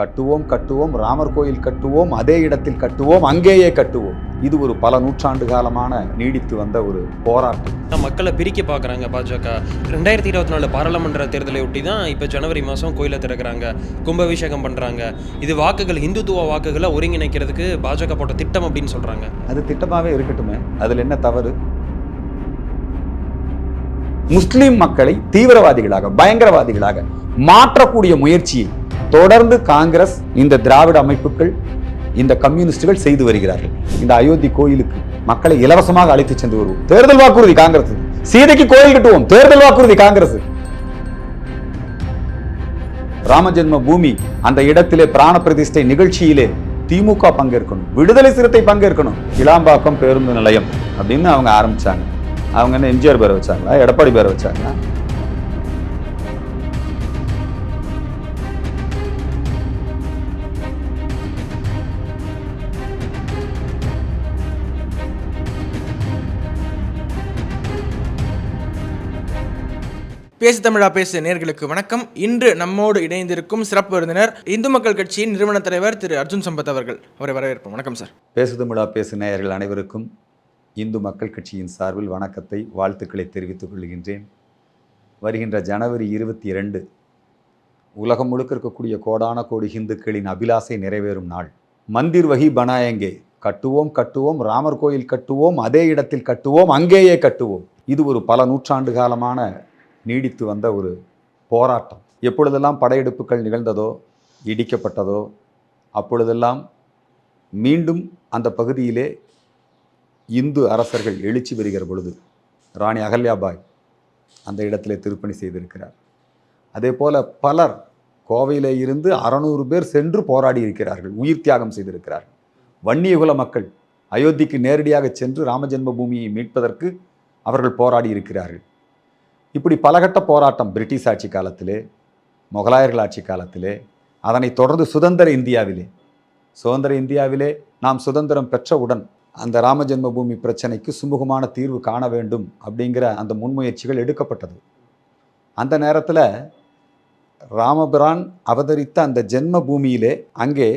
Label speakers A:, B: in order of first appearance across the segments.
A: கட்டுவோம் கட்டுவோம் ராமர் கோயில் கட்டுவோம் அதே இடத்தில் கட்டுவோம் அங்கேயே கட்டுவோம். இது ஒரு பல நூற்றாண்டு காலமான நீடித்து வந்த ஒரு போராட்டம்.
B: மக்களை பிரிக்க பார்க்குறாங்க பாஜக. ரெண்டாயிரத்தி இருபத்தி நாலு பாராளுமன்ற தேர்தலை ஒட்டி தான் இப்போ ஜனவரி மாதம் கோயிலை திறக்கிறாங்க. கும்பாபிஷேகம் பண்ணுறாங்க இது வாக்குகள் இந்துத்துவ வாக்குகளை ஒருங்கிணைக்கிறதுக்கு பாஜக போட்ட திட்டம் அப்படின்னு சொல்கிறாங்க
A: அது திட்டமாகவே இருக்கட்டுமே. அதில் என்ன தவறு? முஸ்லிம் மக்களை தீவிரவாதிகளாக பயங்கரவாதிகளாக மாற்றக்கூடிய முயற்சியை தொடர்ந்து காங்கிரஸ் இந்த திராவிட அமைப்புகள் இந்த கம்யூனிஸ்டுகள் செய்து வருகிறார்கள். இந்த அயோத்தி கோயிலுக்கு மக்களை இலவசமாக அழைத்து சென்று வருவோம். தேர்தல் வாக்குறுதி காங்கிரஸ். சீதைக்கு கோயில் கட்டுவோம். தேர்தல் வாக்குறுதி காங்கிரஸ். ராமஜென்ம பூமி அந்த இடத்திலே பிராண பிரதிஷ்டை நிகழ்ச்சியிலே திமுக பங்கேற்கணும். விடுதலை சிறுத்தை பங்கேற்கணும். இளாம்பாக்கம் பேருந்து நிலையம் அப்படின்னு அவங்க ஆரம்பிச்சாங்க. அவங்க என்ன எம்ஜிஆர் பேரை வச்சாங்களா? எடப்பாடி பேரை வச்சாங்களா?
C: பேசு தமிழா பேசு நேர்களுக்கு வணக்கம். இன்று நம்மோடு இணைந்திருக்கும் சிறப்பு விருந்தினர் இந்து மக்கள் கட்சியின் நிறுவன தலைவர் திரு அர்ஜுன் சம்பத் அவர்கள். அவரை வரவேற்போம். வணக்கம் சார்.
A: பேசு தமிழா பேசு நேயர்கள் அனைவருக்கும் இந்து மக்கள் கட்சியின் சார்பில் வணக்கத்தை வாழ்த்துக்களை தெரிவித்துக் கொள்கின்றேன். வருகின்ற ஜனவரி இருபத்தி இரண்டு உலகம் முழுக்க இருக்கக்கூடிய கோடான கோடி ஹிந்துக்களின் அபிலாசை நிறைவேறும் நாள். மந்திர் வகி பனாயங்கே கட்டுவோம் கட்டுவோம் ராமர் கோயில் கட்டுவோம் அதே இடத்தில் கட்டுவோம் அங்கேயே கட்டுவோம். இது ஒரு பல நூற்றாண்டு காலமான நீடித்து வந்த ஒரு போராட்டம். எப்பொழுதெல்லாம் படையெடுப்புகள் நிகழ்ந்ததோ இடிக்கப்பட்டதோ அப்பொழுதெல்லாம் மீண்டும் அந்த பகுதியிலே இந்து அரசர்கள் எழுச்சி பெறுகிற பொழுது ராணி அகல்யாபாய் அந்த இடத்திலே திருப்பணி செய்திருக்கிறார். அதே போல் பலர் கோவையில் இருந்து அறநூறு பேர் சென்று போராடி இருக்கிறார்கள் உயிர் தியாகம் செய்திருக்கிறார்கள் வன்னியகுல மக்கள் அயோத்திக்கு நேரடியாக சென்று ராமஜென்ம பூமியை மீட்பதற்கு அவர்கள் போராடி இருக்கிறார்கள். இப்படி பலகட்ட போராட்டம் பிரிட்டிஷ் ஆட்சி காலத்திலே முகலாயர்கள் ஆட்சி காலத்திலே அதனைத் தொடர்ந்து சுதந்திர இந்தியாவிலே சுதந்திர இந்தியாவிலே நாம் சுதந்திரம் பெற்றவுடன் அந்த ராமஜென்ம பூமி பிரச்சனைக்கு சுமூகமான தீர்வு காண வேண்டும் அப்படிங்கிற அந்த முன்முயற்சிகள் எடுக்கப்பட்டது. அந்த நேரத்தில் ராமபிரான் அவதரித்த அந்த ஜென்ம பூமியிலே அங்கே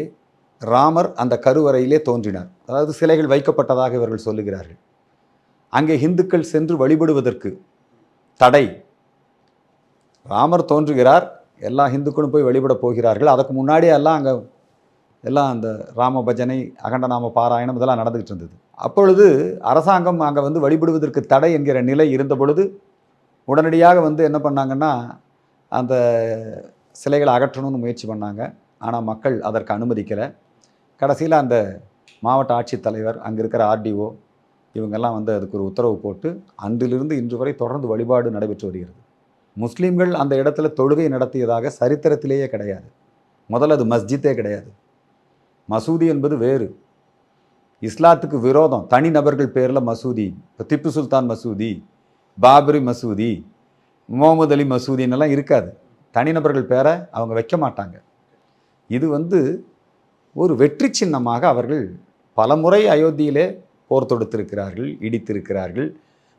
A: ராமர் அந்த கருவறையிலே தோன்றினார். அதாவது சிலைகள் வைக்கப்பட்டதாக இவர்கள் சொல்லுகிறார்கள். அங்கே இந்துக்கள் சென்று வழிபடுவதற்கு தடை. ராமர் தோன்றுகிறார் எல்லா இந்துக்களும் போய் வழிபட போகிறார்கள். அதுக்கு முன்னாடியே எல்லாம் அங்கே எல்லாம் அந்த ராம பஜனை அகண்டநாம பாராயணம் இதெல்லாம் நடந்துகிட்டு இருந்தது. அப்பொழுது அரசாங்கம் அங்கே வந்து வழிபடுவதற்கு தடை என்கிற நிலை இருந்த பொழுது உடனடியாக வந்து என்ன பண்ணாங்கன்னா அந்த சிலைகளை அகற்றணும்னு முயற்சி பண்ணாங்க. ஆனால் மக்கள் அதற்கு அனுமதிக்கலை. கடைசியில் அந்த மாவட்ட ஆட்சித்தலைவர் அங்கே இருக்கிற ஆர்டிஓ இவங்கெல்லாம் வந்து அதுக்கு ஒரு உத்தரவு போட்டு அன்றிலிருந்து இன்று வரை தொடர்ந்து வழிபாடு நடைபெற்று வருகிறது. முஸ்லீம்கள் அந்த இடத்துல தொழுகை நடத்தியதாக சரித்திரத்திலேயே கிடையாது. முதல்ல அது மஸ்ஜித்தே கிடையாது. மசூதி என்பது வேறு. இஸ்லாத்துக்கு விரோதம். தனிநபர்கள் பேரில் மசூதி. இப்போ திப்பு சுல்தான் மசூதி பாபரி மசூதி முகமது அலி மசூதின்னெல்லாம் இருக்காது. தனிநபர்கள் பேரை அவங்க வைக்க மாட்டாங்க. இது வந்து ஒரு வெற்றி சின்னமாக அவர்கள் பலமுறை அயோத்தியிலே போர் தொடுத்திருக்கிறார்கள் இடித்திருக்கிறார்கள்.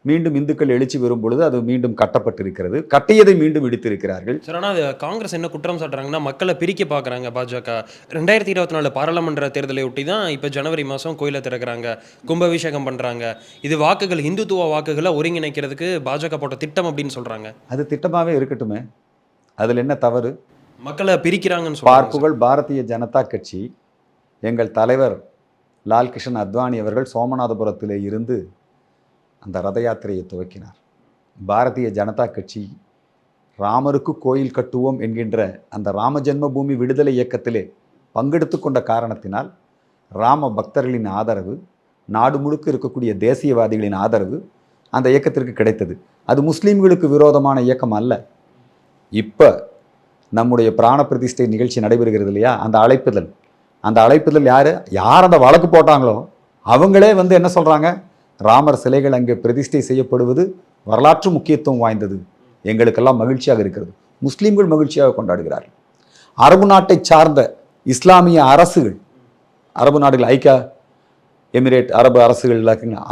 A: மீண்டும் இந்துக்கள் எழுச்சி வரும் பொழுது அது மீண்டும் கட்டப்பட்டிருக்கிறது. கட்டியதை மீண்டும் இடித்திருக்கிறார்கள்.
B: சார் ஆனால் காங்கிரஸ் என்ன குற்றம் சாட்டுறாங்கன்னா மக்களை பிரிக்க பார்க்குறாங்க பாஜக. ரெண்டாயிரத்தி இருபத்தி நாலு பாராளுமன்ற தேர்தலை ஒட்டி தான் இப்போ ஜனவரி மாதம் கோயிலை திறக்கிறாங்க கும்பாபிஷேகம் பண்ணுறாங்க இது வாக்குகள் இந்துத்துவ வாக்குகளை ஒருங்கிணைக்கிறதுக்கு பாஜக போட்ட திட்டம் அப்படின்னு சொல்கிறாங்க
A: அது திட்டமாகவே இருக்கட்டுமே. அதில் என்ன தவறு?
B: மக்களை பிரிக்கிறாங்கன்னு.
A: பார்ப்புகள் பாரதிய ஜனதா கட்சி எங்கள் தலைவர் லால்கிருஷ்ணன் அத்வானி அவர்கள் சோமநாதபுரத்திலே இருந்து அந்த ரத யாத்திரையை துவக்கினார். பாரதிய ஜனதா கட்சி ராமருக்கு கோயில் கட்டுவோம் என்கின்ற அந்த ராம ஜென்மபூமி விடுதலை இயக்கத்திலே பங்கெடுத்து கொண்ட காரணத்தினால் ராம பக்தர்களின் ஆதரவு நாடு முழுக்க இருக்கக்கூடிய தேசியவாதிகளின் ஆதரவு அந்த இயக்கத்திற்கு கிடைத்தது. அது முஸ்லீம்களுக்கு விரோதமான இயக்கம் அல்ல. இப்போ நம்முடைய பிராண பிரதிஷ்டை நிகழ்ச்சி நடைபெறுகிறது இல்லையா? அந்த அழைப்புதல் அந்த அழைப்புதல் யார்? யார் அந்த வழக்கு போட்டாங்களோ? அவங்களே வந்து என்ன சொல்கிறாங்க ராமர் சிலைகள் அங்கே பிரதிஷ்டை செய்யப்படுவது வரலாற்று முக்கியத்துவம் வாய்ந்தது. எங்களுக்கெல்லாம் மகிழ்ச்சியாக இருக்கிறது. முஸ்லீம்கள் மகிழ்ச்சியாக கொண்டாடுகிறார்கள். அரபு நாட்டை சார்ந்த இஸ்லாமிய அரசுகள் அரபு நாடுகள் ஐக்கிய எமிரேட் அரபு அரசுகள்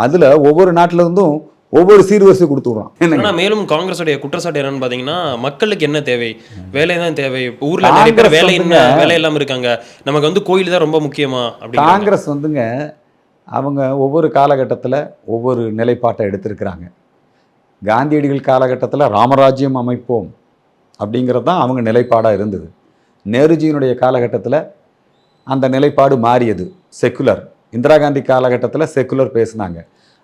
A: அதில் ஒவ்வொரு நாட்டில இருந்தும் ஒவ்வொரு சீர்வரிசை கொடுத்து விடுறான். என்னங்க?
B: ஆனா மேலும் காங்கிரஸுடைய குற்றச்சாட்டு என்னன்னு பாத்தீங்கன்னா மக்களுக்கு என்ன தேவை? வேலை தான் தேவை. ஊர்ல நிறைய பேர் வேலை என்ன வேலை இல்லாம இருக்காங்க. நமக்கு வந்து கோயில் தான் ரொம்ப முக்கியமா அப்படி
A: காங்கிரஸ் வந்துங்க அவங்க ஒவ்வொரு காலகட்டத்தில் ஒவ்வொரு நிலைப்பாட்டை எடுத்திருக்கிறாங்க. காந்தியடிகள் காலகட்டத்தில் ராமராஜ்யம் அமைப்போம் அப்படிங்கிறது தான் அவங்க நிலைப்பாடாக இருந்தது. நேருஜியினுடைய காலகட்டத்தில் அந்த நிலைப்பாடு மாறியது. செக்குலர் இந்திரா காந்தி காலகட்டத்தில் செக்குலர் பேசுனாங்க.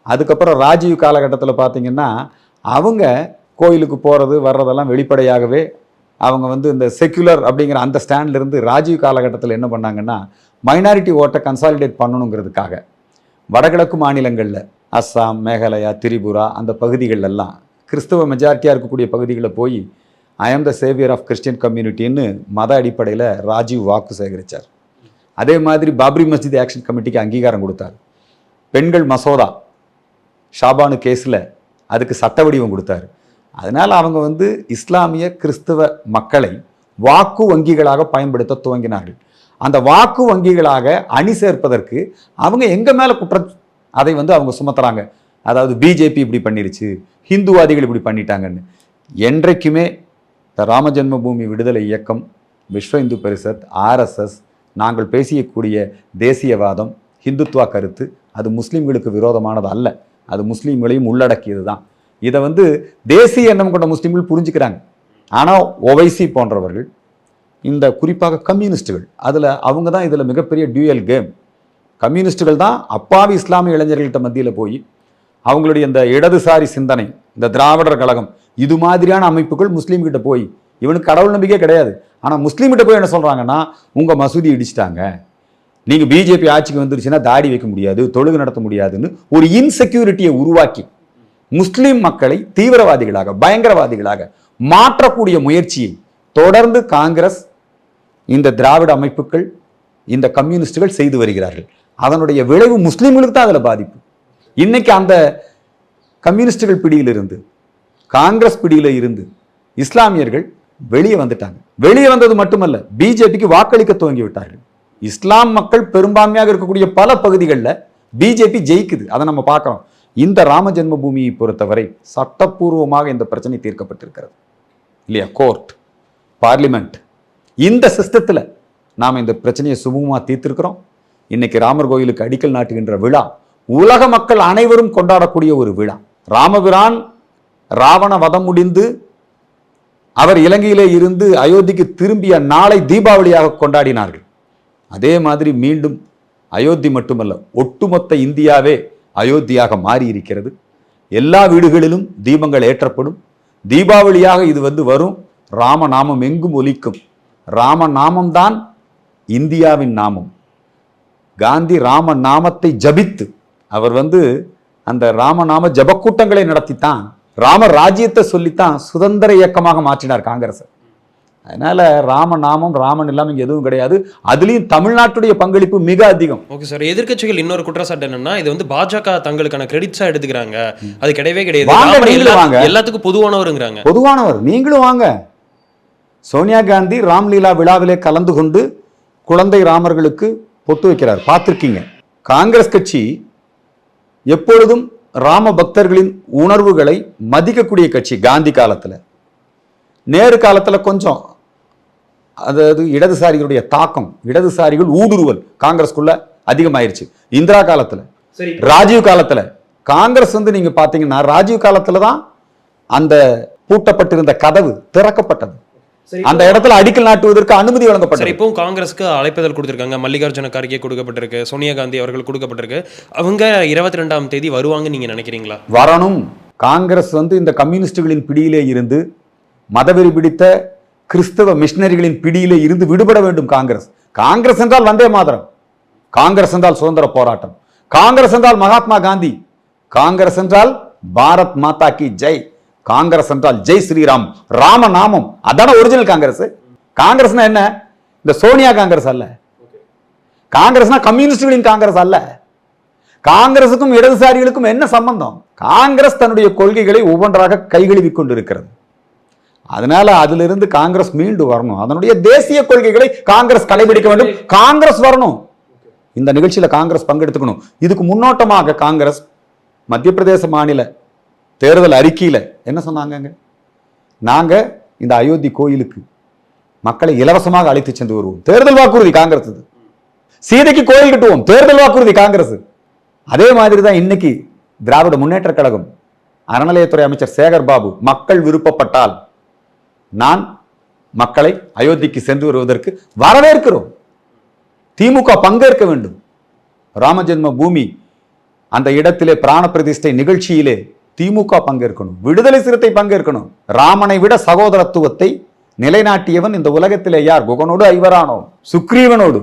A: அதுக்கப்புறம் ராஜீவ் காலகட்டத்தில் பார்த்திங்கன்னா அவங்க கோயிலுக்கு போகிறது வர்றதெல்லாம் வெளிப்படையாகவே அவங்க வந்து இந்த செக்குலர் அப்படிங்கிற அந்த ஸ்டாண்ட்லேருந்து ராஜீவ் காலகட்டத்தில் என்ன பண்ணாங்கன்னா மைனாரிட்டி ஓட்டை கன்சாலிடேட் பண்ணணுங்கிறதுக்காக வடகிழக்கு மாநிலங்களில் அஸ்ஸாம் மேகாலயா திரிபுரா அந்த பகுதிகளெல்லாம் கிறிஸ்தவ மெஜாரிட்டியாக இருக்கக்கூடிய பகுதிகளில் போய் I am the saviour of Christian கம்யூனிட்டின்னு மத அடிப்படையில் ராஜீவ் வாக்கு சேகரித்தார் அதே மாதிரி பாப்ரி மஸ்ஜித் ஆக்ஷன் கமிட்டிக்கு அங்கீகாரம் கொடுத்தார். பெண்கள் மசோதா ஷாபானு கேஸில் அதுக்கு சட்ட வடிவம் கொடுத்தாரு. அதனால் அவங்க வந்து இஸ்லாமிய கிறிஸ்தவ மக்களை வாக்கு வங்கிகளாக பயன்படுத்த துவங்கினார்கள். அந்த வாக்கு வங்கிகளாக அணி சேர்ப்பதற்கு அவங்க எங்க மேலே குற்றம் அதை வந்து அவங்க சுமத்துறாங்க. அதாவது பிஜேபி இப்படி பண்ணிருச்சு ஹிந்துவாதிகள் இப்படி பண்ணிட்டாங்கன்னு. என்றைக்குமே இந்த ராம ஜென்மபூமி விடுதலை இயக்கம் விஸ்வ இந்து பரிஷத் ஆர்எஸ்எஸ் நாங்கள் பேசியக்கூடிய தேசியவாதம் ஹிந்துத்வா கருத்து அது முஸ்லீம்களுக்கு விரோதமானது அல்ல. அது முஸ்லீம்களையும் உள்ளடக்கியது தான். இதை வந்து தேசிய எண்ணம் கொண்ட முஸ்லீம்கள் புரிஞ்சுக்கிறாங்க. ஆனால் ஒவைசி போன்றவர்கள் இந்த குறிப்பாக கம்யூனிஸ்டுகள் அதில் அவங்க தான் இதில் மிகப்பெரிய டியூயல் கேம் கம்யூனிஸ்டுகள் தான் அப்பாவி இஸ்லாமிய இளைஞர்கள்ட்ட மத்தியில் போய் அவங்களுடைய இந்த இடதுசாரி சிந்தனை இந்த திராவிடர் கழகம் இது மாதிரியான அமைப்புகள் முஸ்லீம்கிட்ட போய் இவனுக்கு கடவுள் நம்பிக்கையே கிடையாது. ஆனால் முஸ்லீம்கிட்ட போய் என்ன சொல்கிறாங்கன்னா உங்கள் மசூதி இடிச்சிட்டாங்க. நீங்கள் பிஜேபி ஆட்சிக்கு வந்துருச்சுன்னா தாடி வைக்க முடியாது தொழுகு நடத்த முடியாதுன்னு ஒரு இன்செக்யூரிட்டியை உருவாக்கி முஸ்லீம் மக்களை தீவிரவாதிகளாக பயங்கரவாதிகளாக மாற்றக்கூடிய முயற்சியை தொடர்ந்து காங்கிரஸ் இந்த திராவிட அமைப்புகள் இந்த கம்யூனிஸ்டுகள் செய்து வருகிறார்கள். அதனுடைய விளைவு முஸ்லீம்களுக்கு தான் அதில் பாதிப்பு. இன்னைக்கு அந்த கம்யூனிஸ்டுகள் பிடியிலிருந்து காங்கிரஸ் பிடியில் இருந்து இஸ்லாமியர்கள் வெளியே வந்துட்டாங்க. வெளியே வந்தது மட்டுமல்ல பிஜேபிக்கு வாக்களிக்க துவங்கி விட்டார்கள். இஸ்லாம் மக்கள் பெரும்பான்மையாக இருக்கக்கூடிய பல பகுதிகளில் பிஜேபி ஜெயிக்குது. அதை நம்ம பார்க்குறோம் இந்த ராம ஜென்மபூமியை பொறுத்தவரை சட்டப்பூர்வமாக இந்த பிரச்சனை தீர்க்கப்பட்டிருக்கிறது. இல்லையா? Court parliament. இந்த சிஸ்டத்தில் நாம் இந்த பிரச்சனையை சுமூகமாக தீர்த்திருக்கிறோம். இன்னைக்கு ராமர் கோயிலுக்கு அடிக்கல் நாட்டுகின்ற விழா உலக மக்கள் அனைவரும் கொண்டாடக்கூடிய ஒரு விழா. ராமபிரான் ராவண வதம் முடிந்து அவர் இலங்கையிலே இருந்து அயோத்திக்கு திரும்பிய நாளை தீபாவளியாக கொண்டாடினார்கள். அதே மாதிரி மீண்டும் அயோத்தி மட்டுமல்ல ஒட்டுமொத்த இந்தியாவே அயோத்தியாக மாறி இருக்கிறது எல்லா வீடுகளிலும் தீபங்கள் ஏற்றப்படும். தீபாவளியாக இது வந்து வரும். ராமநாமம் எங்கும் ஒலிக்கும். ராமநாமம்தான் இந்தியாவின் நாமம். காந்தி ராம நாமத்தை ஜபித்து அவர் வந்து அந்த ராமநாம ஜபக்கூட்டங்களை நடத்தித்தான். ராம ராஜ்யத்தை சொல்லித்தான் சுதந்திர இயக்கமாக மாற்றினார் காங்கிரஸ் அதனால ராமநாமம் ராமன் இல்லாம இங்க எதுவும் கிடையாது. அதுலயும் தமிழ்நாட்டுடைய பங்களிப்பு மிக அதிகம்.
B: ஓகே சார் எதிர்க்கட்சிகள் இன்னொரு குற்றச்சாட்டு என்னன்னா இது வந்து பாஜக தங்களுக்கான கிரெடிட்ஸா எடுத்துக்கிறாங்க. அது கிடையவே கிடையாது. எல்லாத்துக்கும் பொதுவானவருங்கிறாங்க.
A: பொதுவானவர் நீங்களும் வாங்க. சோனியா காந்தி ராம்லீலா விழாவிலே கலந்து கொண்டு குழந்தை ராமர்களுக்கு பொட்டு வைக்கிறார். பார்த்திருக்கீங்க. காங்கிரஸ் கட்சி எப்பொழுதும் ராம பக்தர்களின் உணர்வுகளை மதிக்கக்கூடிய கட்சி காந்தி காலத்துல. நேரு காலத்துல கொஞ்சம் அதாவது இடதுசாரிகளுடைய தாக்கம் இடதுசாரிகள் ஊடுருவல் காங்கிரஸ்குள்ள அதிகமாயிருச்சு. இந்திரா காலத்துல. ராஜீவ் காலத்துல. காங்கிரஸ் வந்து நீங்க பாத்தீங்கன்னா ராஜீவ் காலத்துல தான் அந்த பூட்டப்பட்டிருந்த கதவு திறக்கப்பட்டது. அந்த இடத்துல அடிக்கல் நாட்டுவதற்கு அனுமதி வழங்கப்பட்டது.
B: இப்பவும் காங்கிரஸ்க்கு அழைப்புதல் கொடுத்திருக்காங்க. மல்லிகார்ஜுன கார்கே கொடுக்கப்பட்டிருக்கு சோனியா காந்தி அவர்கள் கொடுக்கப்பட்டிருக்கு. அவங்க இருபத்தி ரெண்டாம் தேதி வருவாங்கன்னு நீங்க நினைக்கிறீங்களா?
A: வரணும். காங்கிரஸ் வந்து இந்த கம்யூனிஸ்டுகளின் பிடியிலே இருந்து மதவெறி பிடித்த கிறிஸ்தவ மிஷினரிகளின் பிடியிலே இருந்து விடுபட வேண்டும் காங்கிரஸ். காங்கிரஸ் என்றால் வந்தே மாதரம். காங்கிரஸ் என்றால் சுதந்திர போராட்டம். காங்கிரஸ் என்றால் மகாத்மா காந்தி. காங்கிரஸ் என்றால் பாரத் மாதா கி ஜெய். காங்கிரஸ் என்றால் ஜெய் ஸ்ரீராம் ராம நாமம். அதான ஒரிஜினல் காங்கிரஸ்? காங்கிரஸ்னா என்ன? இந்த சோனியா காங்கிரஸ் அல்ல. காங்கிரஸ்னா கம்யூனிஸ்டுகளின் காங்கிரஸ் அல்ல. காங்கிரசுக்கும் இடதுசாரிகளுக்கும் என்ன சம்பந்தம்? காங்கிரஸ் தன்னுடைய கொள்கைகளை ஒவ்வொன்றாக கைகழுவி கொண்டிருக்கிறது. அதனால அதிலிருந்து காங்கிரஸ் மீண்டு வரணும். அதனுடைய தேசிய கொள்கைகளை காங்கிரஸ் கடைபிடிக்க வேண்டும். காங்கிரஸ் வரணும். இந்த நிகழ்ச்சியில காங்கிரஸ் பங்கெடுத்துக்கணும். இதுக்கு முன்னோட்டமாக காங்கிரஸ் மத்திய பிரதேச மாநில தேர்தல் அறிக்கையில் என்ன சொன்னாங்கங்க? நாங்கள் இந்த அயோத்தி கோயிலுக்கு மக்களை இலவசமாக அழைத்து சென்று வருவோம். தேர்தல் வாக்குறுதி காங்கிரஸ் சீதைக்கு கோயில் கட்டுவோம். தேர்தல் வாக்குறுதி காங்கிரஸ். அதே மாதிரி தான் இன்னைக்கு திராவிட முன்னேற்ற கழகம் அறநிலையத்துறை அமைச்சர் சேகர் பாபு மக்கள் விருப்பப்பட்டால் நான் மக்களை அயோத்திக்கு சென்று வருவதற்கு வரவேற்கிறோம். திமுக பங்கேற்க வேண்டும். ராமஜென்ம பூமி அந்த இடத்திலே பிராண பிரதிஷ்டை நிகழ்ச்சியிலே திமுக பங்கேற்கணும் விடுதலை சிறுத்தை பங்கேற்கணும். ராமனை விட சகோதரத்துவத்தை நிலைநாட்டியவன் இந்த உலகத்திலே யார்? குகனோடு ஐவரானோ சுக்ரீவனோடு.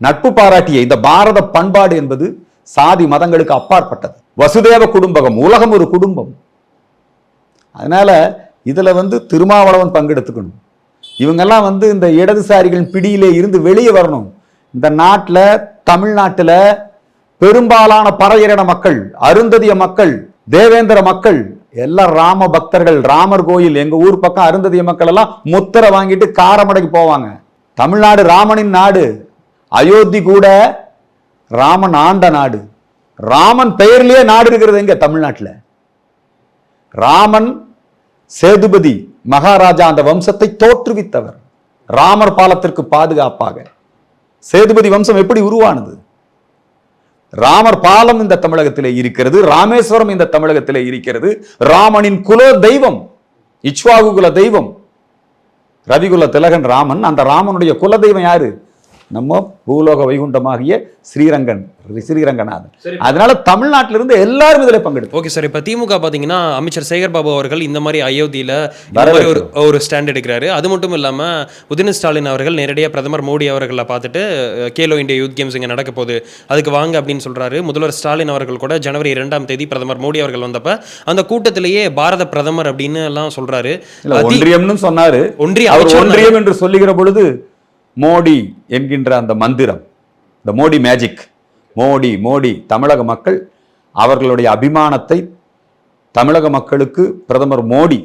A: நட்பு பாராட்டிய இந்த பாரத பண்பாடு என்பது சாதி மதங்களுக்கு அப்பாற்பட்டது. வசுதேவ குடும்பகம் உலகம் ஒரு குடும்பம். அதனால இதுல வந்து திருமாவளவன் பங்கெடுத்துக்கணும். இவங்கெல்லாம் வந்து இந்த இடதுசாரிகளின் பிடியிலே இருந்து வெளியே வரணும். இந்த நாட்டில் தமிழ்நாட்டில் பெரும்பாலான பறையரின மக்கள் அருந்ததிய மக்கள் தேவேந்திர மக்கள் எல்லாம் ராம பக்தர்கள் ராமர் கோயில் எங்க ஊர் பக்கம் அருந்ததிய மக்கள் எல்லாம் முத்திரை வாங்கிட்டு காரமடைக்கு போவாங்க. தமிழ்நாடு ராமனின் நாடு அயோத்தி கூட ராமன் ஆண்ட நாடு. ராமன் பெயர்லயே நாடு இருக்கிறது எங்க? தமிழ்நாட்டில். ராமன் சேதுபதி மகாராஜா அந்த வம்சத்தை தோற்றுவித்தவர். ராமர் பாலத்திற்கு பாதுகாப்பாக. சேதுபதி வம்சம் எப்படி உருவானது? ராமர் பாலம் இந்த தமிழகத்திலே இருக்கிறது ராமேஸ்வரம் இந்த தமிழகத்திலே இருக்கிறது ராமனின் குல தெய்வம் இச்வாகு குல தெய்வம் ரவிகுல திலகன் ராமன் அந்த ராமனுடைய குல தெய்வம் யாரு? நம்ம பூலோக வைகுண்டமாகிய ஸ்ரீரங்கன் ஸ்ரீரங்கநாதன். அதனால தமிழ்நாட்டில இருந்து எல்லாரும் இதுல பங்கெடுத்து
B: ஓகே சார் இப்போ திமுக பார்த்தீங்கன்னா அமைச்சர் சேகர் பாபு அவர்கள் இந்த மாதிரி அயோத்தியில் ஒரு ஒரு ஸ்டாண்ட் எடுக்கிறாரு. அது மட்டும் இல்லாமல் உதயநிதி ஸ்டாலின் அவர்கள் நேரடியாக பிரதமர் மோடி அவர்களை பார்த்துட்டு கேலோ இந்தியா யூத் கேம்ஸ் இங்கே நடக்க போகுது. அதுக்கு வாங்க அப்படின்னு சொல்றாரு. முதல்வர் ஸ்டாலின் அவர்கள் கூட ஜனவரி இரண்டாம் தேதி பிரதமர் மோடி அவர்கள் வந்தப்ப அந்த கூட்டத்திலேயே பாரத பிரதமர் அப்படின்னு எல்லாம் அதி-
A: ஒன்றியம்னு சொன்னாரு.
B: ஒன்றிய
A: அவர் ஒன்றியம் என்று சொல்லுகிற பொழுது மோடி என்கின்ற அந்த மந்திரம் இந்த மோடி மேஜிக் மோடி மோடி தமிழக மக்கள் அவர்களுடைய அபிமானத்தை தமிழக மக்களுக்கு பிரதமர் மோடி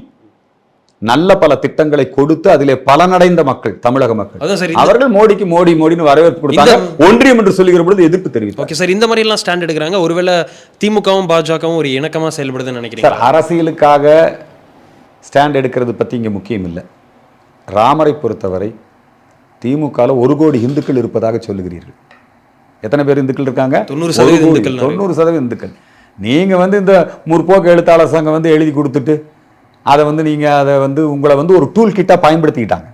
A: நல்ல பல திட்டங்களை கொடுத்து அதிலே பலனடைந்த மக்கள் தமிழக மக்கள். அவர்கள் மோடிக்கு மோடி மோடின்னு வரவேற்பு கொடுத்தாங்க. ஒன்றியம் என்று சொல்லுகிற பொழுது எதிர்ப்பு தெரிவித்தார்.
B: ஓகே சார் இந்த மாதிரி எல்லாம் ஸ்டாண்ட் எடுக்கிறாங்க. ஒருவேளை திமுகவும் பாஜகவும் ஒரு இணக்கமா செயல்படுதுன்னு
A: சார்
B: நினைக்கிறீங்க
A: அரசியலுக்காக ஸ்டாண்ட் எடுக்கிறது பற்றி இங்கே முக்கியம் இல்லை. ராமரை பொறுத்தவரை திமுகவில் ஒரு கோடி இந்துக்கள் இருப்பதாக சொல்லுகிறீர்கள். எத்தனை பேர் இந்துக்கள் இருக்காங்க?
B: தொண்ணூறு சதவீத. இந்துக்கள்.
A: தொண்ணூறு சதவீதம் இந்துக்கள். நீங்க வந்து இந்த முற்போக்கு எழுத்தாளர் சங்கம் வந்து எழுதி கொடுத்துட்டு அதை வந்து நீங்க அதை வந்து உங்களை வந்து ஒரு டூல் கிட்டா பயன்படுத்திக்கிட்டாங்க.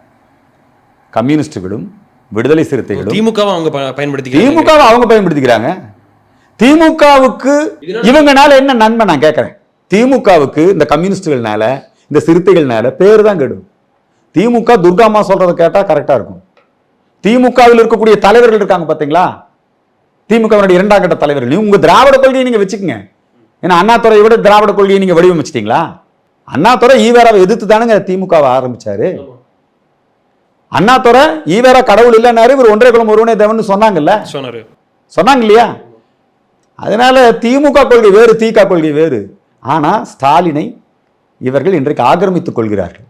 A: கம்யூனிஸ்டுகளும் விடுதலை சிறுத்தைகளும்
B: திமுகவும் அவங்க ப- பயன்படுத்திக்கிறாங்க.
A: திமுக வை அவங்க பயன்படுத்திக்கிறாங்க. திமுகவுக்கு இவங்கனால என்ன நன்மை நான் கேட்கறேன்? திமுகவுக்கு இந்த கம்யூனிஸ்டுகள்னால இந்த சிறுத்தைகள்னால பேர் தான் கெடும். திமுக துர்காமா சொல்றத கேட்டா கரெக்டா இருக்கும். திமுகவில் இருக்கக்கூடிய தலைவர்கள் இருக்காங்க பாத்தீங்களா? திமுகவினுடைய இரண்டாம் கட்ட தலைவர்கள். நீங்க உங்க திராவிட கொள்கையை நீங்க வச்சுக்கோங்க. ஏன்னா அண்ணாதுறையை விட திராவிட கொள்கையை நீங்க வடிவமைச்சிட்டீங்களா? அண்ணாதுறை ஈவேராவை எதிர்த்து தானுங்க திமுகவை ஆரம்பிச்சாரு. அண்ணாதுறை ஈவேரா கடவுள் இல்லைன்னாரு இவர் ஒன்றரை குலம் ஒருவனே தேவன் சொன்னாங்கல்ல?
B: சொன்னாரு.
A: சொன்னாங்க இல்லையா? அதனால திமுக கொள்கை வேறு திக கொள்கை வேறு. ஆனா ஸ்டாலினை இவர்கள் இன்றைக்கு ஆக்கிரமித்துக் கொள்கிறார்கள்.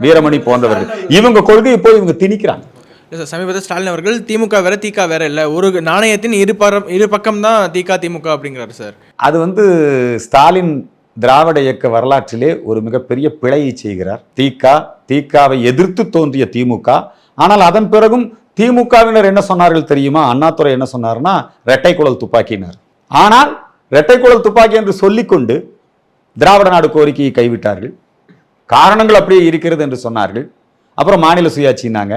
A: வீரமணி போன்றவர்கள். இவங்க கொள்கையை போய் இவங்க திணிக்கிறாங்க.
C: சமீபத்தில் ஸ்டாலின் அவர்கள் திமுக வேற திக வேற இல்லை. ஒரு நாணயத்தின் இரு பரம் இரு பக்கம் தான் திக திமுக அப்படிங்கிறாரு சார்
A: அது வந்து ஸ்டாலின் திராவிட இயக்க வரலாற்றிலே ஒரு மிகப்பெரிய பிழையை செய்கிறார். திக திகாவை எதிர்த்து தோன்றிய திமுக. ஆனால் அதன் பிறகும் திமுகவினர் என்ன சொன்னார்கள் தெரியுமா? அண்ணாதுரை என்ன சொன்னார்னா ரெட்டைக்குழல் குழல் துப்பாக்கினார். ஆனால் ரெட்டைக்குழல் குழல் துப்பாக்கி என்று சொல்லிக்கொண்டு திராவிட நாடு கோரிக்கையை கைவிட்டார்கள். காரணங்கள் அப்படியே இருக்கிறது என்று சொன்னார்கள். அப்புறம் மாநில சுயாட்சினாங்க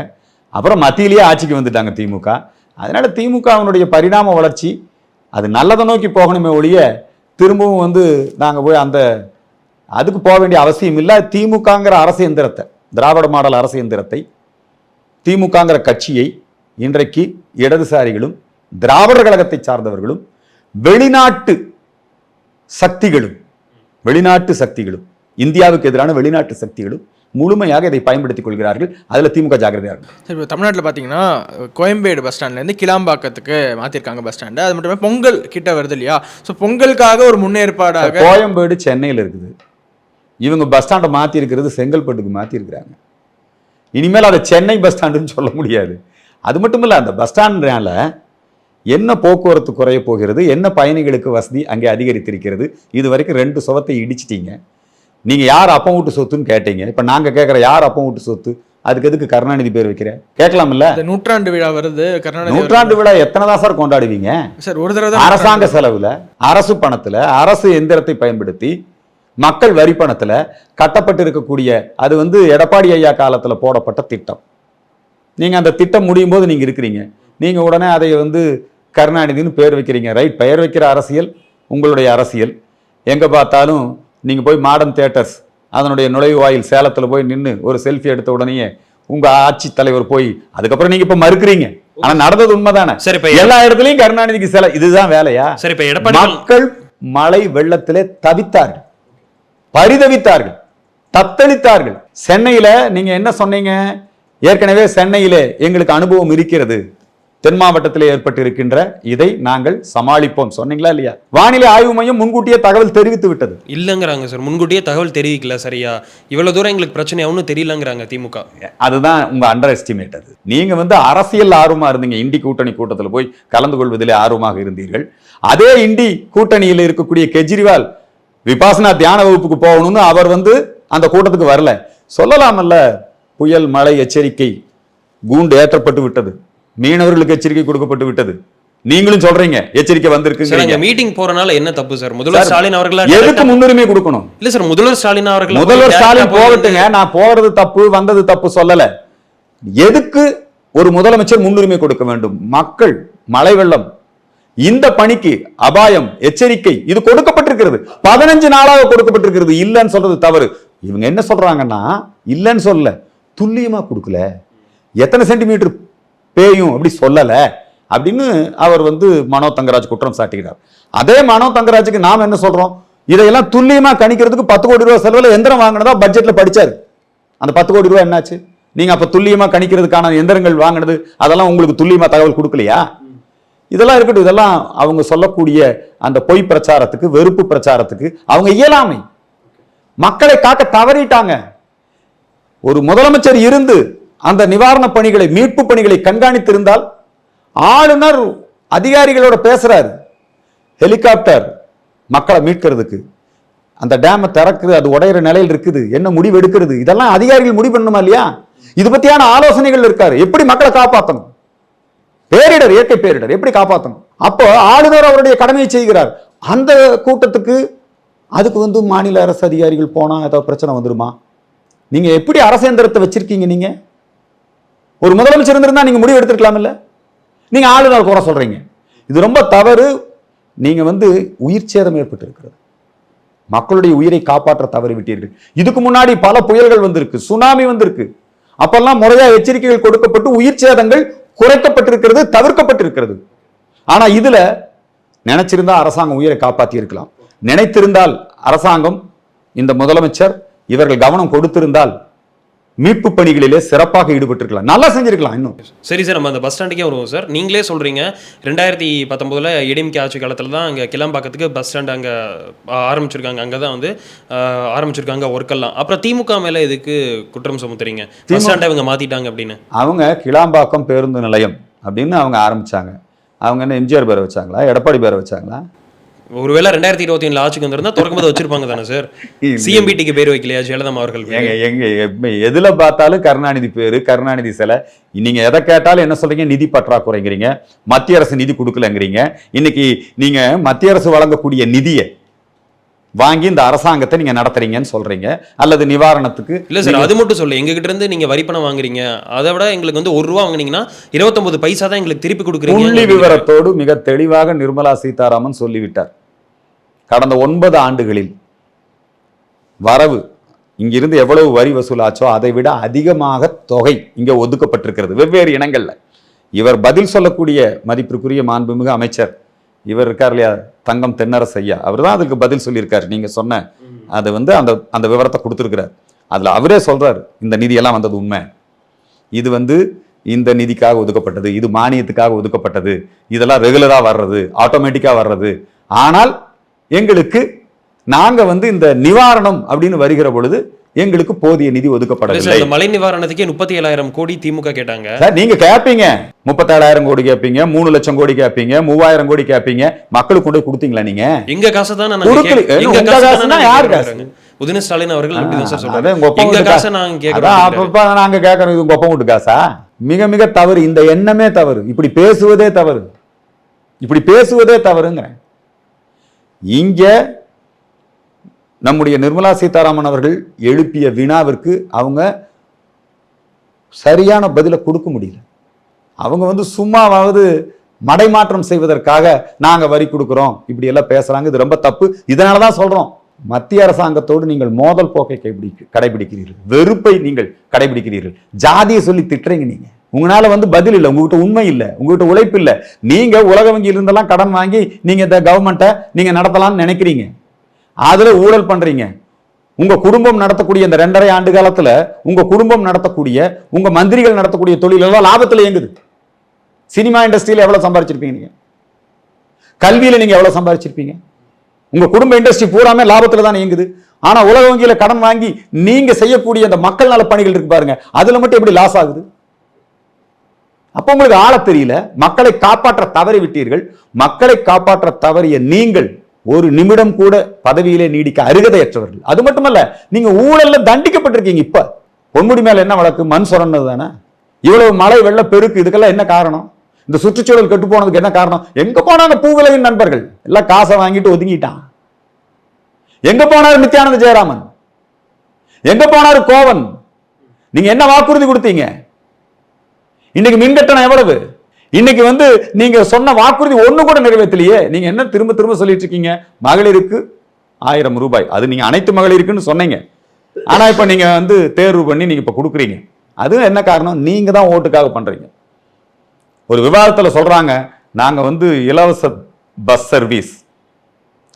A: அப்புறம் மத்தியிலேயே ஆட்சிக்கு வந்துட்டாங்க திமுக. அதனால திமுகவினுடைய பரிணாம வளர்ச்சி அது நல்லதை நோக்கி போகணுமே ஒழிய திரும்பவும் வந்து நாங்கள் போய் அந்த அதுக்கு போக வேண்டிய அவசியம் இல்லை. திமுகங்கிற அரசு எந்திரத்தை திராவிட மாடல் அரசு எந்திரத்தை திமுகங்கிற கட்சியை இன்றைக்கு இடதுசாரிகளும் திராவிடர் கழகத்தை சார்ந்தவர்களும் வெளிநாட்டு சக்திகளும் வெளிநாட்டு சக்திகளும் இந்தியாவுக்கு எதிரான வெளிநாட்டு சக்திகளும் முழுமையாக இதை பயன்படுத்திக் கொள்கிறார்கள். அதுல திமுக ஜாக்கிரதையா இருக்கும்.
C: சரி இப்போ தமிழ்நாட்டில் பார்த்தீங்கன்னா கோயம்பேடு பஸ் ஸ்டாண்ட்லேருந்து கிளாம்பாக்கத்துக்கு மாற்றிருக்காங்க பஸ் ஸ்டாண்டு அது மட்டும் இல்லாமல் பொங்கல் கிட்ட வருது இல்லையா? ஸோ பொங்கலுக்காக ஒரு முன்னேற்பாடாக
A: கோயம்பேடு சென்னையில் இருக்குது. இவங்க பஸ் ஸ்டாண்டை மாற்றி இருக்கிறது செங்கல்பட்டுக்கு மாற்றி இருக்கிறாங்க இனிமேல் அதை சென்னை பஸ் ஸ்டாண்டுன்னு சொல்ல முடியாது. அது மட்டும் இல்லை அந்த பஸ் ஸ்டாண்ட்னால என்ன போக்குவரத்து குறைய போகிறது என்ன பயணிகளுக்கு வசதி அங்கே அதிகரித்திருக்கிறது இது வரைக்கும் ரெண்டு சுவத்தை இடிச்சிட்டீங்க. நீங்க யார் அப்பம் வீட்டு சொத்துன்னு கேட்டீங்க. இப்ப நாங்க கேட்குற யார் அப்பம் வீட்டு சொத்து? அதுக்கு எதுக்கு கருணாநிதி பேர் வைக்கிற? கேட்கலாம்ல?
C: இந்த நூற்றாண்டு விழா வருது கர்நாடகா
A: நூற்றாண்டு விழா எத்தனை தான் சார் கொண்டாடுவீங்க?
C: சார் ஒரு தடவை
A: அரசாங்க செலவுல அரசு பணத்துல அரசு எந்திரத்தை பயன்படுத்தி மக்கள் வரி பணத்துல கட்டப்பட்டு இருக்கக்கூடிய அது வந்து எடப்பாடி ஐயா காலத்துல போடப்பட்ட திட்டம். நீங்க அந்த திட்டம் முடியும் போது நீங்க இருக்கிறீங்க. நீங்க உடனே அதை வந்து கருணாநிதினு பேர் வைக்கிறீங்க. ரைட் பெயர் வைக்கிற அரசியல் உங்களுடைய அரசியல். எங்க பார்த்தாலும் நீங்க போய் மாடர்ன் தியேட்டர்ஸ் அதனுடைய நுழைவாயில் சேலத்துல போய் நின்னு ஒரு செல்ஃபி எடுத்த உடனேயே உங்க ஆட்சி தலைவர் போய் அதுக்கப்புறம் நீங்க இப்ப மறுக்கிறீங்க. ஆனா நடந்தது உண்மைதானே?
B: சரி இப்ப
A: எல்லா இடத்துலயும் கருணாநிதிக்கு சில. இதுதான் வேலையா?
B: சரி இப்ப எடப்பாடி
A: மக்கள் மழை வெள்ளத்திலே தவித்தார்கள். பரிதவித்தார்கள். தத்தளித்தார்கள். சென்னையில நீங்க என்ன சொன்னீங்க? ஏற்கனவே சென்னையிலே எங்களுக்கு அனுபவம் இருக்கிறது. தென் மாவட்டத்தில் ஏற்பட்டிருக்கின்ற இதை நாங்கள் சமாளிப்போம். சொன்னீங்களா இல்லையா? வானிலை ஆய்வு மையம் முன்கூட்டியே தகவல் தெரிவித்து விட்டது.
B: இல்லைங்கிறாங்க சார். முன்கூட்டியே தகவல் தெரிவிக்கல சரியா? இவ்வளவு தூரம் எங்களுக்கு பிரச்சனை ஒன்றும் தெரியலங்கிறாங்க திமுக.
A: அதுதான் உங்க அண்டர் எஸ்டிமேட் அது. நீங்க வந்து அரசியல் ஆர்வமா இருந்தீங்க. இண்டி கூட்டணி கூட்டத்தில் போய் கலந்து கொள்வதிலே ஆர்வமாக இருந்தீர்கள். அதே இண்டி கூட்டணியில் இருக்கக்கூடிய கெஜ்ரிவால் விபாசனா தியான வகுப்புக்கு போகணும்னு அவர் வந்து அந்த கூட்டத்துக்கு வரல. சொல்லலாமல்ல புயல் மழை எச்சரிக்கை கூண்டு ஏற்றப்பட்டு விட்டது. மீனவர்களுக்கு எச்சரிக்கை கொடுக்கப்பட்டு விட்டது. நீங்களும் சொல்றீங்க எச்சரிக்கை
B: சார்
A: வந்திருக்கு
B: மீட்டிங் போறனால என்ன தப்பு சார்? முதல்வர் ஸ்டாலின் அவர்களா
A: எதுக்கு முன்னுரிமை கொடுக்கணும்?
B: இல்ல சார் முதல்வர் ஸ்டாலின் அவர்கள்
A: முதல்வர் ஸ்டாலின் போகட்டுங்க நான் போறது தப்பு வந்தது தப்பு சொல்லல. எதுக்கு ஒரு முதலமைச்சர் முன்னுரிமை கொடுக்க வேண்டும்? மக்கள் மழை வெள்ளம் இந்த பணிக்கு அபாயம் எச்சரிக்கை இது கொடுக்கப்பட்டிருக்கிறது. பதினஞ்சு நாளாக கொடுக்கப்பட்டிருக்கிறது. இல்லைன்னு சொல்றது தவறு. இவங்க என்ன சொல்றாங்கன்னா இல்லைன்னு சொல்லல துல்லியமா கொடுக்கல. எத்தனை சென்டிமீட்டர் பேயும் அப்படி சொல்லலை அப்படின்னு அவர் வந்து மனோ தங்கராஜ் குற்றம் சாட்டுகிறார் அதே மனோ தங்கராஜுக்கு நாம் என்ன சொல்கிறோம் இதையெல்லாம் துல்லியமாக கணிக்கிறதுக்கு பத்து கோடி ரூபா செலவுல எந்திரம் வாங்கினதா பட்ஜெட்டில் படிச்சாரு. அந்த பத்து கோடி ரூபா என்னாச்சு? நீங்கள் அப்போ துல்லியமாக கணிக்கிறதுக்கான எந்திரங்கள் வாங்கினது அதெல்லாம் உங்களுக்கு துல்லியமாக தகவல் கொடுக்கலையா? இதெல்லாம் இருக்கட்டும் இதெல்லாம் அவங்க சொல்லக்கூடிய அந்த பொய் பிரச்சாரத்துக்கு வெறுப்பு பிரச்சாரத்துக்கு அவங்க இயலாமை. மக்களை காக்க தவறிட்டாங்க. ஒரு முதலமைச்சர் இருந்து அந்த நிவாரண பணிகளை மீட்பு பணிகளை கண்காணித்திருந்தால் ஆளுநர் அதிகாரிகளோட பேசுறாரு. ஹெலிகாப்டர் மக்களை மீட்கிறதுக்கு. அந்த டேமை திறக்குது அது உடையிற நிலையில் இருக்குது. என்ன முடிவு எடுக்கிறது? இதெல்லாம் அதிகாரிகள் முடிவு பண்ணணுமா இல்லையா? இது பத்தியான ஆலோசனைகள் இருக்காரு. எப்படி மக்களை காப்பாற்றணும் பேரிடர் இயற்கை பேரிடர் எப்படி காப்பாற்றணும் அப்போ ஆளுநர் அவருடைய கடமையை செய்கிறார். அந்த கூட்டத்துக்கு அதுக்கு வந்து மாநில அரசு அதிகாரிகள் போனால் ஏதாவது பிரச்சனை வந்துருமா? நீங்கள் எப்படி அரசேந்திரத்தை வச்சிருக்கீங்க நீங்கள் ஒரு முதலமைச்சர் இருந்திருந்தா நீங்கள் முடிவு எடுத்துருக்கலாம் இல்லை நீங்கள் ஆளுநர் குறை சொல்கிறீங்க இது ரொம்ப தவறு. நீங்கள் வந்து உயிர் சேதம் ஏற்பட்டு இருக்கிறது மக்களுடைய உயிரை காப்பாற்ற தவறி விட்டீர்கள். இதுக்கு முன்னாடி பல புயல்கள் வந்திருக்கு சுனாமி வந்திருக்கு. அப்பெல்லாம் முறையாக எச்சரிக்கைகள் கொடுக்கப்பட்டு உயிர் சேதங்கள் குறைக்கப்பட்டிருக்கிறது தவிர்க்கப்பட்டிருக்கிறது. ஆனால் இதில் நினைச்சிருந்தா அரசாங்கம் உயிரை காப்பாற்றியிருக்கலாம் நினைத்திருந்தால் அரசாங்கம் இந்த முதலமைச்சர் இவர்கள் கவனம் கொடுத்திருந்தால் மீட்பு பணிகளிலே சிறப்பாக ஈடுபட்டிருக்கலாம். நல்லா செஞ்சிருக்கலாம் இன்னும்.
B: சரி சார் நம்ம அந்த பஸ் ஸ்டாண்டுக்கே வருவோம் சார். நீங்களே சொல்றீங்க ரெண்டாயிரத்தி பத்தொம்போதுல இடிமிக்க ஆட்சி காலத்துல தான் அங்கே கிளம்பாக்கத்துக்கு பஸ் ஸ்டாண்ட் அங்கே ஆரம்பிச்சிருக்காங்க. அங்கே தான் வந்து ஆரம்பிச்சிருக்காங்க ஒர்க்கெல்லாம். அப்புறம் திமுக மேல எதுக்கு குற்றம் சுமத்துறீங்க? பஸ் ஸ்டாண்டை இவங்க மாத்திட்டாங்க அப்படின்னு.
A: அவங்க கிளாம்பாக்கம் பேருந்து நிலையம் அப்படின்னு அவங்க ஆரம்பிச்சாங்க. அவங்க என்ன எம்ஜிஆர் பேரை வச்சாங்களா? எடப்பாடி பேரை வச்சாங்களா?
B: ஒருவேளை ரெண்டாயிரத்தி இருபத்தி ஏழுல ஆட்சிக்கு வந்திருந்தா திறக்கும் போது வச்சிருப்பாங்க தானே சார். சிஎம்பிடிக்கு பேர் வைக்கலையா ஜெயலலிதா அவர்கள்
A: எங்க எங்க எதுல பார்த்தாலும் கருணாநிதி பேரு கருணாநிதி சிலை. நீங்க எதை கேட்டாலும் என்ன சொல்றீங்க? நிதி பற்றாக்குறைங்கிறீங்க. மத்திய அரசு நிதி கொடுக்கலங்கிறீங்க. இன்னைக்கு நீங்க மத்திய அரசு வழங்கக்கூடிய நிதியை வாங்கி இந்த அரசாங்கத்தை நீங்க நடத்துறீங்கன்னு சொல்றீங்க. அல்லது நிவாரணத்துக்கு
B: இல்ல சார் அது மட்டும் சொல்லு. எங்க கிட்ட இருந்து நீங்க வரி பணம் வாங்குறீங்க. அதை விட எங்களுக்கு வந்து ஒரு ரூபா வாங்குனீங்கன்னா இருபத்தொன்பது பைசா தான் எங்களுக்கு திருப்பி
A: புள்ளி
B: கொடுக்குறீங்க
A: விவரத்தோடு மிக தெளிவாக நிர்மலா சீதாராமன் சொல்லிவிட்டார். கடந்த ஒன்பது ஆண்டுகளில் வரவு இங்கிருந்து எவ்வளவு வரி வசூலாச்சோ அதை விட அதிகமாக தொகை இங்க ஒதுக்கப்பட்டிருக்கிறது. வெவ்வேறு இனங்கள்ல. இவர் பதில் சொல்லக்கூடிய மதிப்பிற்குரிய மாண்புமிகு அமைச்சர். இவர் இருக்கார் இல்லையா? தங்கம் தென்னரசு ஐயா அவர் தான் அதுக்கு பதில் சொல்லியிருக்காரு. நீங்க சொன்ன அது வந்து அந்த அந்த விவரத்தை கொடுத்துருக்கிறார். அதுல அவரே சொல்றாரு இந்த நிதியெல்லாம் வந்தது உண்மை. இது வந்து இந்த நிதிக்காக ஒதுக்கப்பட்டது இது மானியத்துக்காக ஒதுக்கப்பட்டது இதெல்லாம் ரெகுலரா வர்றது ஆட்டோமேட்டிக்கா வர்றது. ஆனால் எங்களுக்கு நாங்க வந்து இந்த நிவாரணம் அப்படின்னு வருகிற பொழுது எங்களுக்கு போதிய நிதி ஒதுக்கப்படவில்லை.
B: மழை நிவாரணத்துக்கே முப்பத்தி ஏழாயிரம் கோடி திமுக கேட்டாங்க.
A: சார் நீங்க கேட்பீங்க முப்பத்தேழாயிரம் கோடி கேட்பீங்க மூணு லட்சம் கோடி கேட்பீங்க மூவாயிரம் கோடி கேட்பீங்க மக்களுக்கு கொண்டு கொடுத்தீங்களா நீங்க?
B: எங்க காசை தான்
A: கொடுக்கல. யார் காசு?
B: உதயநிதி ஸ்டாலின் அவர்கள் அப்படிதான் சார் எங்க காசை. நாங்க
A: அப்பப்ப நாங்க கேட்கறோம் இது உங்க அப்பா வீட்டு காசா? மிக மிக தவறு. இந்த எண்ணமே தவறு. இப்படி பேசுவதே தவறு. இப்படி பேசுவதே தவறுங்கிறேன். இங்க நம்முடைய நிர்மலா சீதாராமன் அவர்கள் எழுப்பிய வினாவிற்கு அவங்க சரியான பதிலை கொடுக்க முடியல. அவங்க வந்து சும்மாவாவது மடைமாற்றம் செய்வதற்காக நாங்கள் வரி கொடுக்குறோம் இப்படி எல்லாம் பேசுகிறாங்க இது ரொம்ப தப்பு. இதனால தான் சொல்கிறோம் மத்திய அரசாங்கத்தோடு நீங்கள் மோதல் போக்கை கைபிடிக்க கடைபிடிக்கிறீர்கள். வெறுப்பை நீங்கள் கடைபிடிக்கிறீர்கள். ஜாதியை சொல்லி திட்டுறீங்க நீங்கள் உங்களால் வந்து பதில் இல்லை உங்ககிட்ட உண்மை இல்லை உங்ககிட்ட உழைப்பு இல்லை. நீங்கள் உலக வங்கியிலிருந்தெல்லாம் கடன் வாங்கி நீங்கள் இந்த கவர்மெண்ட்டை நீங்கள் நடத்தலாம்னு நினைக்கிறீங்க. அதில் ஊழல் பண்ணுறீங்க உங்கள் குடும்பம் நடத்தக்கூடிய இந்த ரெண்டரை ஆண்டு காலத்தில் உங்கள் குடும்பம் நடத்தக்கூடிய உங்கள் மந்திரிகள் நடத்தக்கூடிய தொழிலெல்லாம் லாபத்தில் இயங்குது. சினிமா இண்டஸ்ட்ரியில் எவ்வளோ சம்பாரிச்சிருப்பீங்க நீங்கள் கல்வியில் நீங்கள் எவ்வளோ சம்பாரிச்சிருப்பீங்க? உங்கள் குடும்ப இண்டஸ்ட்ரி பூராமே லாபத்தில் தான் இயங்குது. ஆனால் உலக வங்கியில் கடன் வாங்கி நீங்கள் செய்யக்கூடிய அந்த மக்கள் நல பணிகள் இருக்கு பாருங்க. அதில் மட்டும் எப்படி லாஸ் ஆகுது? அப்போ உங்களுக்கு ஆள தெரியல. மக்களை காப்பாற்ற தவறி விட்டீர்கள். மக்களை காப்பாற்ற தவறிய நீங்கள் ஒரு நிமிடம் கூட பதவியிலே நீடிக்க அருகதையற்றவர்கள். அது மட்டுமல்ல நீங்க ஊழல்ல தண்டிக்கப்பட்டிருக்கீங்க இப்ப. பொன்முடி மேல என்ன வழக்கு? மண் சுரண்டது தானே? இவ்வளவு மழை வெள்ள பெருக்கு இதுக்கெல்லாம் என்ன காரணம்? இந்த சுற்றுச்சூழல் கெட்டு போனதுக்கு என்ன காரணம்? எங்க போனாங்க பூவிலையின் நண்பர்கள்? எல்லாம் காசை வாங்கிட்டு ஒதுங்கிட்டான். எங்க போனார் நித்யானந்த ஜெயராமன்? எங்க போனார் கோவன்? நீங்க என்ன வாக்குறுதி கொடுத்தீங்க? இன்னைக்கு மின் கட்டணம் எவ்வளவு? இன்னைக்கு வந்து நீங்க சொன்ன வாக்குறுதி ஒண்ணு கூட நிறைவேற்றலையே. நீங்க என்ன திரும்ப திரும்ப சொல்லிட்டு இருக்கீங்க? மகளிருக்கு ஆயிரம் ரூபாய். அது நீங்க அனைத்து மகளிருக்குன்னு சொன்னீங்க. ஆனா இப்ப நீங்க வந்து தேர்வு பண்ணி நீங்க இப்ப கொடுக்குறீங்க. அது என்ன காரணம்? நீங்க தான் ஓட்டுக்காக பண்றீங்க. ஒரு விவாதத்தில் சொல்றாங்க நாங்க வந்து இலவச பஸ் சர்வீஸ்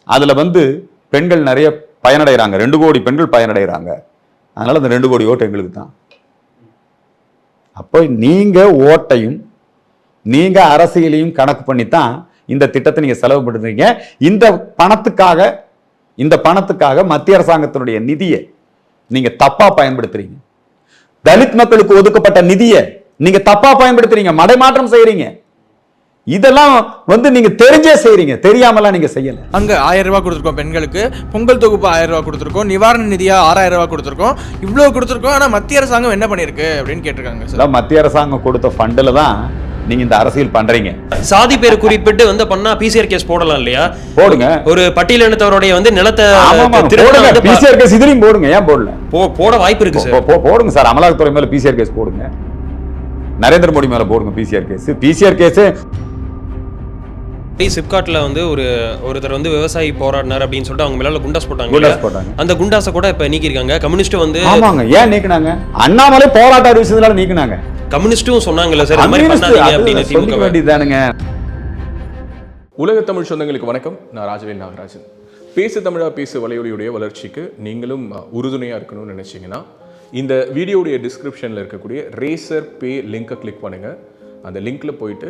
A: அதுல வந்து பெண்கள் நிறைய பயனடைகிறாங்க ரெண்டு கோடி பெண்கள் பயனடைகிறாங்க அதனால அந்த ரெண்டு கோடி ஓட்டு எங்களுக்கு தான் அப்போ நீங்க ஓட்டையும் நீங்க அரசியலையும் கணக்கு பண்ணித்தான் இந்த திட்டத்தை நீங்க செலவு பண்றீங்க இந்த பணத்துக்காக இந்த பணத்துக்காக மத்திய அரசாங்கத்தினுடைய நிதியை நீங்க தப்பா பயன்படுத்துறீங்க. தலித் மக்களுக்கு ஒதுக்கப்பட்ட நிதியை நீங்க தப்பா பயன்படுத்துறீங்க. மடைமாற்றம் செய்றீங்க. இதெல்லாம் வந்து நீங்க தெரிஞ்சே செய்றீங்க. தெரியாமலாம் நீங்க செய்யல.
C: அங்க ஆயிரம் ரூபாய் கொடுத்துருக்கோம் பெண்களுக்கு. பொங்கல் தொகுப்பு ஆயிரம் ரூபாய் கொடுத்துருக்கோம். நிவாரண நிதியா ஆறாயிரம் ரூபாய் கொடுத்துருக்கோம். இவ்வளவு கொடுத்துருக்கோம். ஆனா மத்திய அரசாங்கம் என்ன பண்ணிருக்கு அப்படின்னு கேட்டிருக்காங்க
A: மத்திய அரசாங்கம் கொடுத்த ஃபண்டில் தான் நீங்க இந்த அரசியல் பண்றீங்க.
B: சாதி பேர் குறிப்பிட்டு வந்து பண்ணா பிசிஆர் கேஸ் போடலாம் இல்லையா?
A: போடுங்க.
B: ஒரு பட்டியலினத்தவருடைய வந்து நிலத்தை
A: பிசிஆர் கேஸ் இதுலயும் போடுங்க. ஏன் போடல?
B: போ- போட வாய்ப்பு இருக்கு சார்
A: போடுங்க சார் அமலாக்கத்துறை மேல பிசிஆர் கேஸ் போடுங்க. நரேந்திர மோடி மேல போடுங்க பிசிஆர் கேஸ் பிசிஆர் கேஸ்
B: சிப்காட்ல வந்து ஒரு ஒருத்தர் வந்து விவசாயி போராடினார் அப்படின்னு சொல்லிட்டு அவங்க மேல குண்டாஸ் போட்டாங்க
A: குண்டாஸ்? போட்டாங்க.
B: அந்த குண்டாஸை கூட இப்ப நீக்கிருக்காங்க கம்யூனிஸ்ட் வந்து
A: ஆமாங்க. ஏன் நீக்குனாங்க? அண்ணாமலை போராட்ட அறிவிச்சதுனால நீக்குனாங்க.
B: கம்யூனிஸ்டும் சொன்னாங்கல்ல சார் இந்த மாதிரி பண்ணாதீங்க அப்படின்னு திமுக
A: வேண்டியதுதானுங்க.
D: உலக தமிழ் சொந்தங்களுக்கு வணக்கம். நான் ராஜவேல் நாகராஜன். பேசு தமிழா பேசு வலையொலியுடைய வளர்ச்சிக்கு நீங்களும் உறுதுணையாக இருக்கணும்னு நினச்சிங்கன்னா இந்த வீடியோடைய டிஸ்கிரிப்ஷனில் இருக்கக்கூடிய ரேசர் பே லிங்கை கிளிக் பண்ணுங்கள் அந்த லிங்க்ல போயிட்டு